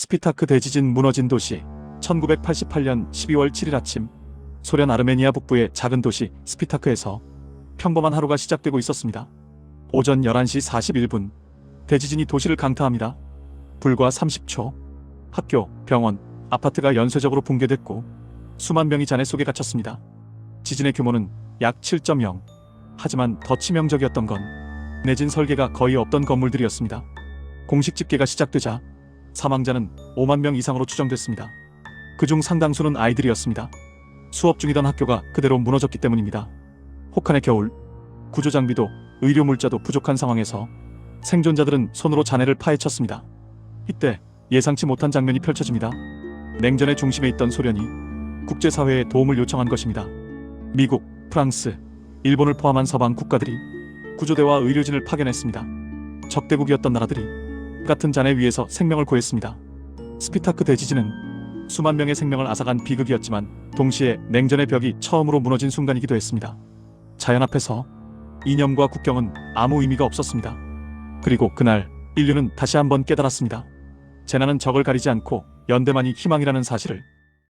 스피타크 대지진 무너진 도시 1988년 12월 7일 아침 소련 아르메니아 북부의 작은 도시 스피타크에서 평범한 하루가 시작되고 있었습니다. 오전 11시 41분 대지진이 도시를 강타합니다. 불과 30초 학교, 병원, 아파트가 연쇄적으로 붕괴됐고 수만 명이 잔해 속에 갇혔습니다. 지진의 규모는 약 7.0 하지만 더 치명적이었던 건 내진 설계가 거의 없던 건물들이었습니다. 공식 집계가 시작되자 사망자는 5만 명 이상으로 추정됐습니다. 그중 상당수는 아이들이었습니다. 수업 중이던 학교가 그대로 무너졌기 때문입니다. 혹한의 겨울, 구조 장비도 의료 물자도 부족한 상황에서 생존자들은 손으로 잔해를 파헤쳤습니다. 이때 예상치 못한 장면이 펼쳐집니다. 냉전의 중심에 있던 소련이 국제사회에 도움을 요청한 것입니다. 미국, 프랑스, 일본을 포함한 서방 국가들이 구조대와 의료진을 파견했습니다. 적대국이었던 나라들이 같은 잔해 위에서 생명을 구했습니다. 스피타크 대지진은 수만 명의 생명을 앗아간 비극이었지만 동시에 냉전의 벽이 처음으로 무너진 순간이기도 했습니다. 자연 앞에서 이념과 국경은 아무 의미가 없었습니다. 그리고 그날 인류는 다시 한번 깨달았습니다. 재난은 적을 가리지 않고 연대만이 희망이라는 사실을